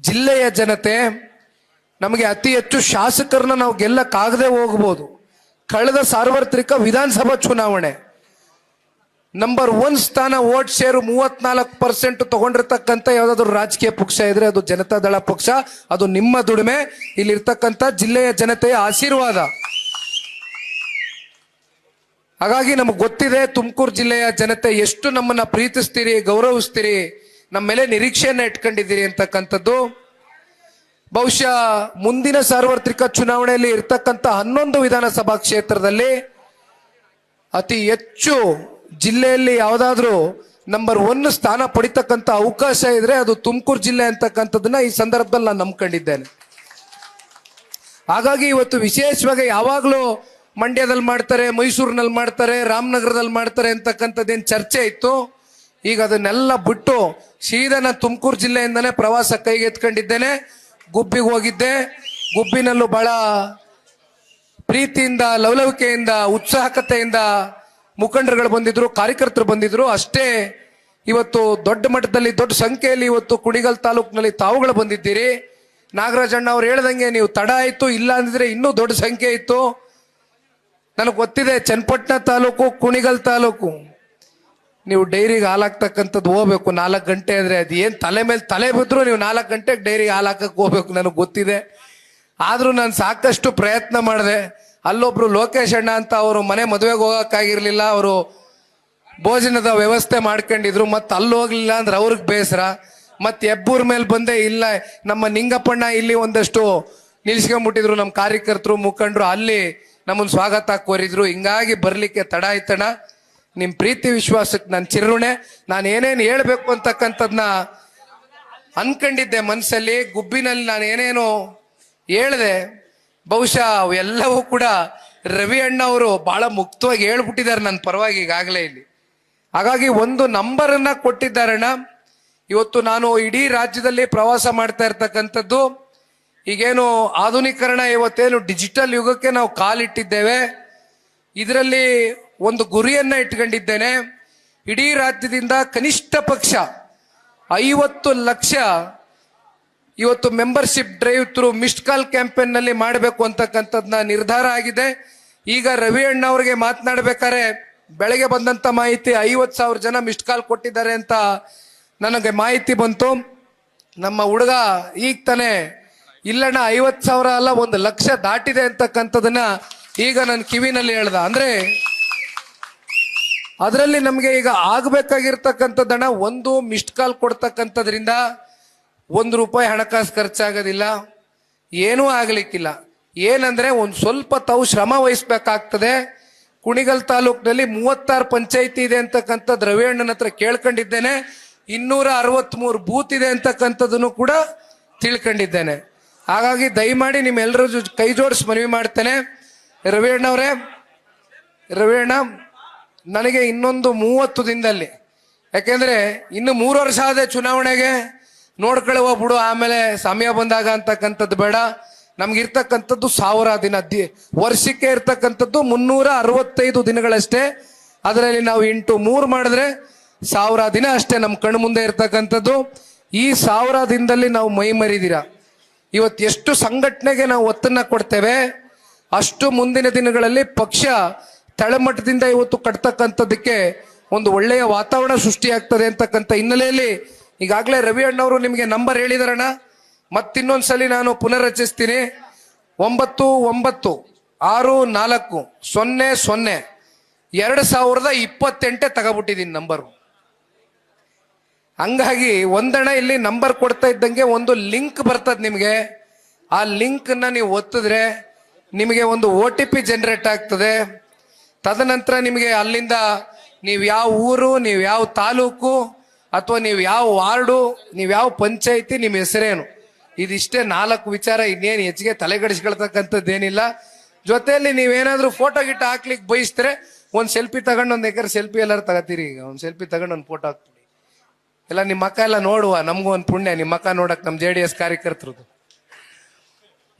ಜಿಲ್ಲೆಯ ಜನತೆ ನಮಗೆ ಅತಿ ಹೆಚ್ಚು ಶಾಸಕರನ್ನ ನಾವು ಗೆಲ್ಲಕ್ಕಾಗದೆ ಹೋಗ್ಬೋದು. ಕಳೆದ ಸಾರ್ವತ್ರಿಕ ವಿಧಾನಸಭಾ ಚುನಾವಣೆ ನಂಬರ್ ಒನ್ ಸ್ಥಾನ ವೋಟ್ ಶೇರು ಮೂವತ್ನಾಲ್ಕು ಪರ್ಸೆಂಟ್ ತಗೊಂಡಿರ್ತಕ್ಕಂಥ ಯಾವ್ದಾದ್ರು ರಾಜಕೀಯ ಪಕ್ಷ ಇದ್ರೆ ಅದು ಜನತಾ ದಳ ಪಕ್ಷ, ಅದು ನಿಮ್ಮ ದುಡಿಮೆ. ಇಲ್ಲಿರ್ತಕ್ಕಂಥ ಜಿಲ್ಲೆಯ ಜನತೆಯ ಆಶೀರ್ವಾದ. ಹಾಗಾಗಿ ನಮಗೆ ಗೊತ್ತಿದೆ ತುಮಕೂರು ಜಿಲ್ಲೆಯ ಜನತೆ ಎಷ್ಟು ನಮ್ಮನ್ನ ಪ್ರೀತಿಸ್ತೀರಿ, ಗೌರವಿಸ್ತೀರಿ, ನಮ್ಮ ಮೇಲೆ ನಿರೀಕ್ಷೆಯನ್ನ ಇಟ್ಕೊಂಡಿದ್ದೀರಿ ಅಂತಕ್ಕಂಥದ್ದು. ಬಹುಶಃ ಮುಂದಿನ ಸಾರ್ವತ್ರಿಕ ಚುನಾವಣೆಯಲ್ಲಿ ಇರ್ತಕ್ಕಂಥ ಹನ್ನೊಂದು ವಿಧಾನಸಭಾ ಕ್ಷೇತ್ರದಲ್ಲಿ ಅತಿ ಹೆಚ್ಚು ಜಿಲ್ಲೆಯಲ್ಲಿ ಯಾವುದಾದ್ರೂ ನಂಬರ್ ಒನ್ ಸ್ಥಾನ ಪಡಿತಕ್ಕಂಥ ಅವಕಾಶ ಇದ್ರೆ ಅದು ತುಮಕೂರು ಜಿಲ್ಲೆ ಅಂತಕ್ಕಂಥದ್ದನ್ನ ಈ ಸಂದರ್ಭದಲ್ಲಿ ನಾನು ನಂಬ್ಕೊಂಡಿದ್ದೇನೆ. ಹಾಗಾಗಿ ಇವತ್ತು ವಿಶೇಷವಾಗಿ ಯಾವಾಗಲೂ ಮಂಡ್ಯದಲ್ಲಿ ಮಾಡ್ತಾರೆ, ಮೈಸೂರಿನಲ್ಲಿ ಮಾಡ್ತಾರೆ, ರಾಮನಗರದಲ್ಲಿ ಮಾಡ್ತಾರೆ ಅಂತಕ್ಕಂಥದ್ದೇನು ಚರ್ಚೆ ಇತ್ತು. ಈಗ ಅದನ್ನೆಲ್ಲ ಬಿಟ್ಟು ಸೀದಾ ನಾನು ತುಮಕೂರು ಜಿಲ್ಲೆಯಿಂದನೇ ಪ್ರವಾಸ ಕೈಗೆತ್ಕೊಂಡಿದ್ದೇನೆ ಗುಬ್ಬಿಗೆ ಹೋಗಿದ್ದೆ. ಗುಬ್ಬಿನಲ್ಲೂ ಬಹಳ ಪ್ರೀತಿಯಿಂದ, ಲವಲವಿಕೆಯಿಂದ, ಉತ್ಸಾಹಕತೆಯಿಂದ ಮುಖಂಡರುಗಳು ಬಂದಿದ್ರು, ಕಾರ್ಯಕರ್ತರು ಬಂದಿದ್ರು, ಅಷ್ಟೇ ಇವತ್ತು ದೊಡ್ಡ ಮಟ್ಟದಲ್ಲಿ, ದೊಡ್ಡ ಸಂಖ್ಯೆಯಲ್ಲಿ ಇವತ್ತು ಕುಣಿಗಲ್ ತಾಲೂಕಿನಲ್ಲಿ ತಾವುಗಳು ಬಂದಿದ್ದೀರಿ. ನಾಗರಾಜಣ್ಣ ಅವ್ರು ಹೇಳ್ದಂಗೆ ನೀವು ತಡ ಆಯ್ತು, ಇಲ್ಲ ಅಂದಿದ್ರೆ ಇನ್ನೂ ದೊಡ್ಡ ಸಂಖ್ಯೆ ಇತ್ತು. ನನಗೆ ಗೊತ್ತಿದೆ, ಚನ್ನಪಟ್ಟಣ ತಾಲೂಕು, ಕುಣಿಗಲ್ ತಾಲೂಕು. ನೀವು ಡೈರಿಗೆ ಹಾಲಾಗ್ತಕ್ಕಂಥದ್ದು ಹೋಗ್ಬೇಕು, ನಾಲ್ಕು ಗಂಟೆ ಅಂದರೆ ಅದು ಏನು ತಲೆ ಮೇಲೆ ತಲೆ ಬಿದ್ರು ನೀವು ನಾಲ್ಕು ಗಂಟೆಗೆ ಡೈರಿಗೆ ಹಾಲಾಕಕ್ಕೆ ಹೋಗ್ಬೇಕು, ನನಗೆ ಗೊತ್ತಿದೆ. ಆದರೂ ನಾನು ಸಾಕಷ್ಟು ಪ್ರಯತ್ನ ಮಾಡಿದೆ. ಅಲ್ಲೊಬ್ರು ಲೋಕೇಶ್ ಅಣ್ಣ ಅಂತ ಅವರು ಮನೆ ಮದುವೆಗೆ ಹೋಗೋಕ್ಕಾಗಿರ್ಲಿಲ್ಲ, ಅವರು ಭೋಜನದ ವ್ಯವಸ್ಥೆ ಮಾಡ್ಕೊಂಡಿದ್ರು, ಮತ್ತೆ ಅಲ್ಲಿ ಹೋಗ್ಲಿಲ್ಲ ಅಂದ್ರೆ ಅವ್ರಿಗೆ ಬೇಸರ. ಮತ್ತೆ ಹೆಬ್ಬೂರ್ ಮೇಲೆ ಬಂದೇ ಇಲ್ಲ, ನಮ್ಮ ನಿಂಗಪ್ಪಣ್ಣ ಇಲ್ಲಿ ಒಂದಷ್ಟು ನಿಲ್ಸ್ಕೊಂಡ್ಬಿಟ್ಟಿದ್ರು ನಮ್ಮ ಕಾರ್ಯಕರ್ತರು, ಮುಖಂಡರು, ಅಲ್ಲಿ ನಮ್ಮನ್ನು ಸ್ವಾಗತ ಕೋರಿದ್ರು. ಹಿಂಗಾಗಿ ಬರಲಿಕ್ಕೆ ತಡ ಆಯ್ತಣ್ಣ. ನಿಮ್ಮ ಪ್ರೀತಿ ವಿಶ್ವಾಸಕ್ಕೆ ನನ್ನ ಚಿರುಣೆ. ನಾನು ಏನೇನು ಹೇಳಬೇಕು ಅಂತಕ್ಕಂಥದ್ದನ್ನ ಅನ್ಕೊಂಡಿದ್ದೆ ಮನಸ್ಸಲ್ಲಿ ಗುಬ್ಬಿನಲ್ಲಿ ನಾನು ಏನೇನು ಹೇಳಿದೆ. ಬಹುಶಃ ಅವೆಲ್ಲವೂ ಕೂಡ ರವಿ ಅಣ್ಣ ಅವರು ಬಹಳ ಮುಕ್ತವಾಗಿ ಹೇಳ್ಬಿಟ್ಟಿದ್ದಾರೆ ನನ್ನ ಪರವಾಗಿ ಈಗಾಗಲೇ ಇಲ್ಲಿ. ಹಾಗಾಗಿ ಒಂದು ನಂಬರನ್ನ ಕೊಟ್ಟಿದ್ದಾರಣ್ಣ ಇವತ್ತು ನಾನು ಇಡೀ ರಾಜ್ಯದಲ್ಲಿ ಪ್ರವಾಸ ಮಾಡ್ತಾ ಇರ್ತಕ್ಕಂಥದ್ದು. ಈಗೇನು ಆಧುನೀಕರಣ ಇವತ್ತೇನು ಡಿಜಿಟಲ್ ಯುಗಕ್ಕೆ ನಾವು ಕಾಲಿಟ್ಟಿದ್ದೇವೆ. ಇದರಲ್ಲಿ ಒಂದು ಗುರಿಯನ್ನ ಇಟ್ಕೊಂಡಿದ್ದೇನೆ. ಇಡೀ ರಾಜ್ಯದಿಂದ ಕನಿಷ್ಠ ಪಕ್ಷ ಐವತ್ತು ಲಕ್ಷ ಇವತ್ತು membership drive through missed call ಕ್ಯಾಂಪೇನ್ನಲ್ಲಿ ಮಾಡಬೇಕು ಅಂತಕ್ಕಂಥದ್ನ ನಿರ್ಧಾರ ಆಗಿದೆ. ಈಗ ರವಿ ಅಣ್ಣ ಅವರಿಗೆ ಮಾತನಾಡ್ಬೇಕಾದ್ರೆ ಬೆಳಗ್ಗೆ ಬಂದಂತ ಮಾಹಿತಿ ಐವತ್ತು ಸಾವಿರ ಜನ ಮಿಸ್ಡ್ ಕಾಲ್ ಕೊಟ್ಟಿದ್ದಾರೆ ಅಂತ ನನಗೆ ಮಾಹಿತಿ ಬಂತು. ನಮ್ಮ ಹುಡುಗ ಈಗ ತಾನೇ ಇಲ್ಲಣ್ಣ, ಐವತ್ತು ಸಾವಿರ ಅಲ್ಲ, ಒಂದು ಲಕ್ಷ ದಾಟಿದೆ ಅಂತಕ್ಕಂಥದನ್ನ ಈಗ ನನ್ನ ಕಿವಿನಲ್ಲಿ ಹೇಳ್ದ. ಅಂದ್ರೆ ಅದರಲ್ಲಿ ನಮಗೆ ಈಗ ಆಗ್ಬೇಕಾಗಿರ್ತಕ್ಕಂಥದ್ದಣ್ಣ, ಒಂದು ಮಿಸ್ಡ್ ಕಾಲ್ ಕೊಡ್ತಕ್ಕಂಥದ್ರಿಂದ ಒಂದು ರೂಪಾಯಿ ಹಣಕಾಸು ಖರ್ಚಾಗೋದಿಲ್ಲ, ಏನೂ ಆಗಲಿಕ್ಕಿಲ್ಲ. ಏನಂದ್ರೆ ಒಂದು ಸ್ವಲ್ಪ ತಾವು ಶ್ರಮ ವಹಿಸ್ಬೇಕಾಗ್ತದೆ. ಕುಣಿಗಲ್ ತಾಲೂಕಿನಲ್ಲಿ ಮೂವತ್ತಾರು ಪಂಚಾಯಿತಿ ಇದೆ ಅಂತಕ್ಕಂಥ ದ್ರವ್ಯಣ್ಣನ ಹತ್ರ ಕೇಳ್ಕೊಂಡಿದ್ದೇನೆ. ಇನ್ನೂರ ಅರವತ್ಮೂರು ಬೂತ್ ಇದೆ ಅಂತಕ್ಕಂಥದ್ದನ್ನು ಕೂಡ ತಿಳ್ಕೊಂಡಿದ್ದೇನೆ. ಹಾಗಾಗಿ ದಯಮಾಡಿ ನಿಮ್ಮೆಲ್ಲರ ಕೈ ಜೋಡಿಸಿ ಮನವಿ ಮಾಡ್ತೇನೆ. ರವಿಯಣ್ಣವರೇ ರವಿಯಣ್ಣ ರವಿ ನನಗೆ ಇನ್ನೊಂದು ಮೂವತ್ತು ದಿನದಲ್ಲಿ, ಯಾಕೆಂದರೆ ಇನ್ನು ಮೂರು ವರ್ಷ ಆದ ಚುನಾವಣೆಗೆ. ನೋಡ್ಕೊಳ್ಳುವ ಬಿಡು, ಆಮೇಲೆ ಸಮಯ ಬಂದಾಗ ಅಂತಕ್ಕಂಥದ್ದು ಬೇಡ. ನಮ್ಗೆ ಇರ್ತಕ್ಕಂಥದ್ದು ಸಾವಿರ ದಿನ ದಿ- ವರ್ಷಕ್ಕೆ ಇರ್ತಕ್ಕಂಥದ್ದು ಮುನ್ನೂರ ಅರವತ್ತೈದು ದಿನಗಳಷ್ಟೇ. ಅದರಲ್ಲಿ ನಾವು ಇಂಟು ಮೂರು ಮಾಡಿದ್ರೆ ಸಾವಿರ ದಿನ ಅಷ್ಟೇ ನಮ್ಮ ಕಣ್ಣು ಮುಂದೆ ಇರ್ತಕ್ಕಂಥದ್ದು. ಈ ಸಾವಿರ ದಿನದಲ್ಲಿ ನಾವು ಮೈ ಮರಿದಿರ. ಇವತ್ತು ಎಷ್ಟು ಸಂಘಟನೆಗೆ ನಾವು ಒತ್ತನ್ನ ಕೊಡ್ತೇವೆ, ಅಷ್ಟು ಮುಂದಿನ ದಿನಗಳಲ್ಲಿ ಪಕ್ಷ ತಳಮಟ್ಟದಿಂದ ಇವತ್ತು ಕಟ್ತಕ್ಕಂಥದ್ದಕ್ಕೆ ಒಂದು ಒಳ್ಳೆಯ ವಾತಾವರಣ ಸೃಷ್ಟಿಯಾಗ್ತದೆ ಅಂತಕ್ಕಂಥ ಹಿನ್ನೆಲೆಯಲ್ಲಿ ಈಗಾಗಲೇ ರವಿ ಅಣ್ಣವರು ನಿಮಗೆ ನಂಬರ್ ಹೇಳಿದಾರಣ್ಣ. ಮತ್ತಿನ್ನೊಂದ್ಸಲಿ ನಾನು ಪುನರ್ರಚಿಸ್ತೀನಿ. ಒಂಬತ್ತು ಒಂಬತ್ತು, ಆರು, ನಾಲ್ಕು, ಸೊನ್ನೆ ಸೊನ್ನೆ. ಎರಡು ಸಾವಿರದ ಇಪ್ಪತ್ತೆಂಟೇ ತಗೋಬಿಟ್ಟಿದ್ದೀನಿ ನಂಬರು ಹಂಗಾಗಿ ಒಂದಣ ಇಲ್ಲಿ ನಂಬರ್ ಕೊಡ್ತಾ ಇದ್ದಂಗೆ ಒಂದು ಲಿಂಕ್ ಬರ್ತದೆ ನಿಮಗೆ. ಆ ಲಿಂಕನ್ನು ನೀವು ಒತ್ತಿದ್ರೆ ನಿಮಗೆ ಒಂದು ಓ ಟಿ ಪಿ ಜನರೇಟ್ ಆಗ್ತದೆ. ತದನಂತರ ನಿಮಗೆ ಅಲ್ಲಿಂದ ನೀವು ಯಾವ ಊರು, ನೀವು ಯಾವ ತಾಲೂಕು ಅಥವಾ ನೀವು ಯಾವ ವಾರ್ಡು, ನೀವು ಯಾವ ಪಂಚಾಯಿತಿ, ನಿಮ್ಮ ಹೆಸರೇನು? ಇದಿಷ್ಟೇ ನಾಲ್ಕು ವಿಚಾರ, ಇನ್ನೇನು ಹೆಚ್ಚಿಗೆ ತಲೆಗಡಿಸ್ಕೊಳ್ತಕ್ಕಂಥದ್ದೇನಿಲ್ಲ ಜೊತೆಯಲ್ಲಿ ನೀವೇನಾದ್ರೂ ಫೋಟೋ ಗಿಟ್ಟ ಹಾಕ್ಲಿಕ್ಕೆ ಬಯಸಿದ್ರೆ ಒಂದು ಸೆಲ್ಫಿ ತಗೊಂಡು ಒಂದು ಎಕರೆ ಸೆಲ್ಫಿ ಎಲ್ಲರೂ ತಗೋತೀರಿ ಈಗ. ಒಂದು ಸೆಲ್ಫಿ ತಗೊಂಡು ಒಂದು ಫೋಟೋ ಹಾಕ್ಬಿಡಿ. ಎಲ್ಲ ನಿಮ್ಮ ಮಕ್ಕ ಎಲ್ಲ ನೋಡುವ, ನಮಗೂ ಒಂದು ಪುಣ್ಯ ನಿಮ್ಮ ಮಕ್ಕ ನೋಡಕ್ಕೆ ನಮ್ಮ ಜೆ ಡಿ ಎಸ್ ಕಾರ್ಯಕರ್ತರದು.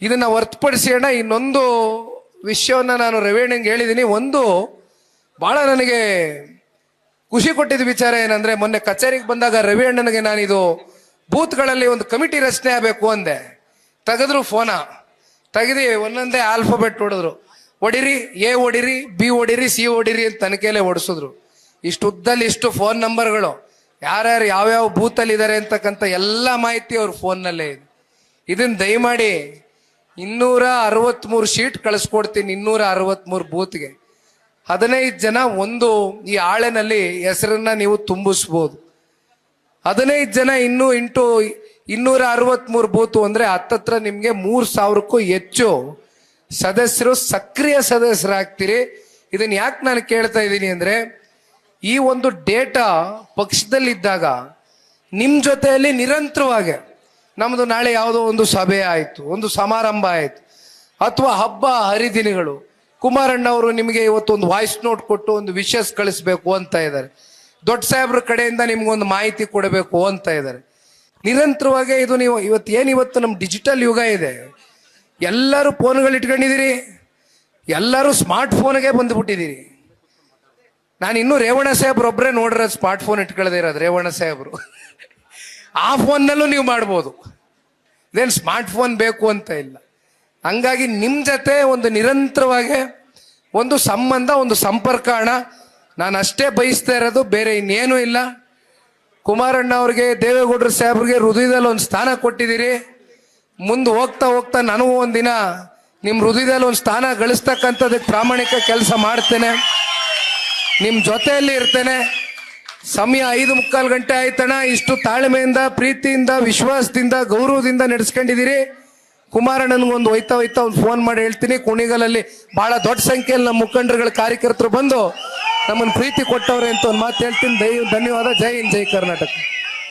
ಇದನ್ನ ಹೊರ್ತುಪಡಿಸಿ ಅಣ್ಣ, ಇನ್ನೊಂದು ವಿಷಯವನ್ನ ನಾನು ರವೇಣಂಗೆ ಹೇಳಿದ್ದೀನಿ ಒಂದು ಬಹಳ ನನಗೆ ಖುಷಿ ಕೊಟ್ಟಿದ್ದ ವಿಚಾರ ಏನಂದ್ರೆ, ಮೊನ್ನೆ ಕಚೇರಿಗೆ ಬಂದಾಗ ರವಿ ಅಣ್ಣನಿಗೆ ನಾನಿದು ಬೂತ್ಗಳಲ್ಲಿ ಒಂದು ಕಮಿಟಿ ರಚನೆ ಆಗಬೇಕು ಅಂದೆ. ತೆಗೆದ್ರು ಫೋನ. ತೆಗೆದು ಒಂದೊಂದೇ ಆಲ್ಫಾಬೆಟ್ ಹೊಡೆದ್ರು. ಹೊಡಿರಿ ಎ ಹೊಡಿರಿ ಬಿ ಹೊಡಿರಿ ಸಿ ಹೊಡಿರಿ ಅಂತ ತನಿಖೆಯಲ್ಲೇ ಹೊಡಿಸಿದ್ರು. ಇಷ್ಟು ಉದ್ದಲ್ಲಿ ಇಷ್ಟು ಫೋನ್ ನಂಬರ್ಗಳು ಯಾರ್ಯಾರು ಯಾವ್ಯಾವ ಬೂತಲ್ಲಿ ಇದ್ದಾರೆ ಅಂತಕ್ಕಂಥ ಎಲ್ಲ ಮಾಹಿತಿ ಅವ್ರ ಫೋನ್ನಲ್ಲೇ ಇದೆ. ಇದನ್ನ ದಯಮಾಡಿ ಇನ್ನೂರ ಅರವತ್ಮೂರು ಶೀಟ್ ಕಳಿಸ್ಕೊಡ್ತೀನಿ ಇನ್ನೂರ ಅರವತ್ಮೂರು ಬೂತ್ಗೆ. ಹದಿನೈದು ಜನ ಒಂದು ಈ ಆಳೆನಲ್ಲಿ ಹೆಸರನ್ನ ನೀವು ತುಂಬಿಸ್ಬೋದು. ಹದಿನೈದು ಜನ ಇನ್ನೂ ಇಂಟು ಇನ್ನೂರ ಅರವತ್ಮೂರು ಬೂತು ಅಂದ್ರೆ ಹತ್ತತ್ರ ನಿಮಗೆ ಮೂರು ಸಾವಿರಕ್ಕೂ ಹೆಚ್ಚು ಸದಸ್ಯರು, ಸಕ್ರಿಯ ಸದಸ್ಯರಾಗ್ತೀರಿ. ಇದನ್ನ ಯಾಕೆ ನಾನು ಕೇಳ್ತಾ ಇದ್ದೀನಿ ಅಂದ್ರೆ, ಈ ಒಂದು ಡೇಟಾ ಪಕ್ಷದಲ್ಲಿದ್ದಾಗ ನಿಮ್ಮ ಜೊತೆಯಲ್ಲಿ ನಿರಂತರವಾಗಿ ನಮ್ಮದು ನಾಳೆ ಯಾವುದೋ ಒಂದು ಸಭೆ ಆಯಿತು, ಒಂದು ಸಮಾರಂಭ ಆಯಿತು, ಅಥವಾ ಹಬ್ಬ ಹರಿದಿನಗಳು ಕುಮಾರಣ್ಣ ಅವರು ನಿಮಗೆ ಇವತ್ತು ಒಂದು ವಾಯ್ಸ್ ನೋಟ್ ಕೊಟ್ಟು ಒಂದು ವಿಷಸ್ ಕಳಿಸ್ಬೇಕು ಅಂತ ಇದ್ದಾರೆ. ದೊಡ್ಡ ಸಾಹೇಬ್ರ ಕಡೆಯಿಂದ ನಿಮ್ಗೊಂದು ಮಾಹಿತಿ ಕೊಡಬೇಕು ಅಂತ ಇದ್ದಾರೆ. ನಿರಂತರವಾಗಿ ಇದು ನೀವು ಇವತ್ತು ಏನು ಇವತ್ತು ನಮ್ಮ ಡಿಜಿಟಲ್ ಯುಗ ಇದೆ. ಎಲ್ಲರೂ ಫೋನ್ಗಳು ಇಟ್ಕೊಂಡಿದ್ದೀರಿ. ಎಲ್ಲರೂ ಸ್ಮಾರ್ಟ್ ಫೋನ್ಗೆ ಬಂದುಬಿಟ್ಟಿದ್ದೀರಿ. ನಾನು ಇನ್ನೂ ರೇವಣ ಸಾಹೇಬ್ರು ಒಬ್ಬರೇ ನೋಡ್ರೆ ಸ್ಮಾರ್ಟ್ ಫೋನ್ ಇಟ್ಕೊಳ್ಳದೆ ಇರೋದು ರೇವಣ ಸಾಹೇಬ್ರು. ಆ ಫೋನ್ನಲ್ಲೂ ನೀವು ಮಾಡ್ಬೋದು. ಇದೇನು ಸ್ಮಾರ್ಟ್ ಫೋನ್ ಬೇಕು ಅಂತ ಇಲ್ಲ. ಹಂಗಾಗಿ ನಿಮ್ಮ ಜೊತೆ ಒಂದು ನಿರಂತರವಾಗಿ ಒಂದು ಸಂಬಂಧ, ಒಂದು ಸಂಪರ್ಕ ಅಣ್ಣ ನಾನು ಅಷ್ಟೇ ಬಯಸ್ತಾ ಇರೋದು, ಬೇರೆ ಇನ್ನೇನೂ ಇಲ್ಲ. ಕುಮಾರಣ್ಣ ಅವ್ರಿಗೆ, ದೇವೇಗೌಡರ ಸಾಹೇಬ್ರಿಗೆ ಹೃದಯದಲ್ಲಿ ಒಂದು ಸ್ಥಾನ ಕೊಟ್ಟಿದ್ದೀರಿ. ಮುಂದೆ ಹೋಗ್ತಾ ಹೋಗ್ತಾ ನನಗೂ ಒಂದಿನ ನಿಮ್ಮ ಹೃದಯದಲ್ಲಿ ಒಂದು ಸ್ಥಾನ ಗಳಿಸ್ತಕ್ಕಂಥದ್ದಕ್ಕೆ ಪ್ರಾಮಾಣಿಕ ಕೆಲಸ ಮಾಡ್ತೇನೆ. ನಿಮ್ಮ ಜೊತೆಯಲ್ಲಿ ಇರ್ತೇನೆ. ಸಮಯ ಐದು ಮುಕ್ಕಾಲು ಗಂಟೆ ಆಯ್ತಣ್ಣ. ಇಷ್ಟು ತಾಳ್ಮೆಯಿಂದ, ಪ್ರೀತಿಯಿಂದ, ವಿಶ್ವಾಸದಿಂದ, ಗೌರವದಿಂದ ನಡೆಸ್ಕೊಂಡಿದ್ದೀರಿ. ಕುಮಾರಣ್ಣನಿಗೊಂದು ಒಯ್ತಾ ಹೋಯ್ತಾ ಒಂದು ಫೋನ್ ಮಾಡಿ ಹೇಳ್ತೀನಿ. ಕುಣಿಗಲಲ್ಲಿ ಬಹಳ ದೊಡ್ಡ ಸಂಖ್ಯೆಯಲ್ಲಿ ನಮ್ಮ ಮುಖಂಡರುಗಳ, ಕಾರ್ಯಕರ್ತರು ಬಂದು ನಮ್ಮನ್ನು ಪ್ರೀತಿ ಕೊಟ್ಟವ್ರೆ ಅಂತ ಒಂದು ಮಾತು ಹೇಳ್ತೀನಿ. ದೈ ಧನ್ಯವಾದ. ಜೈ ಹಿಂದ್, ಜೈ ಕರ್ನಾಟಕ.